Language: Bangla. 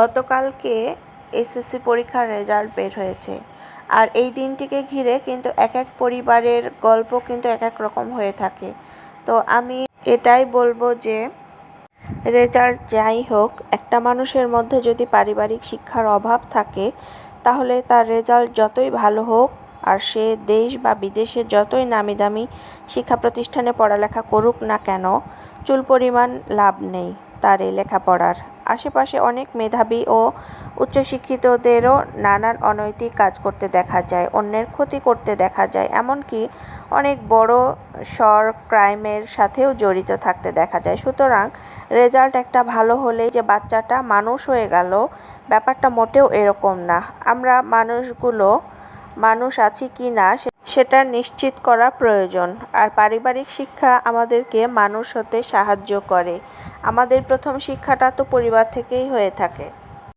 গতকালকে এসএসসি পরীক্ষার রেজাল্ট বের হয়েছে। আর এই দিনটিকে ঘিরে কিন্তু এক এক পরিবারের গল্প কিন্তু এক এক রকম হয়ে থাকে। তো আমি এটাই বলব যে রেজাল্ট যাই হোক, একটা মানুষের মধ্যে যদি পারিবারিক শিক্ষার অভাব থাকে, তাহলে তার রেজাল্ট যতই ভালো হোক, আর সে দেশ বা বিদেশে যতই নামি দামি শিক্ষা প্রতিষ্ঠানে পড়ালেখা করুক না কেন, চুল পরিমাণ লাভ নেই। তার এই লেখাপড়ার। আশেপাশে অনেক মেধাবী ও উচ্চশিক্ষিতদেরও নানান অনৈতিক কাজ করতে দেখা যায়, অন্যের ক্ষতি করতে দেখা যায়, এমনকি অনেক বড় সর ক্রাইমের সাথেও জড়িত থাকতে দেখা যায়। সুতরাং রেজাল্ট একটা ভালো হলেই যে বাচ্চাটা মানুষ হয়ে গেল, ব্যাপারটা মোটেও এরকম না। আমরা মানুষগুলো, মানুষ আছি কি না সেটা নিশ্চিত করা প্রয়োজন। আর পারিবারিক শিক্ষা আমাদেরকে মানুষ হতে সাহায্য করে। আমাদের প্রথম শিক্ষাটা তো পরিবার থেকেই হয়ে থাকে।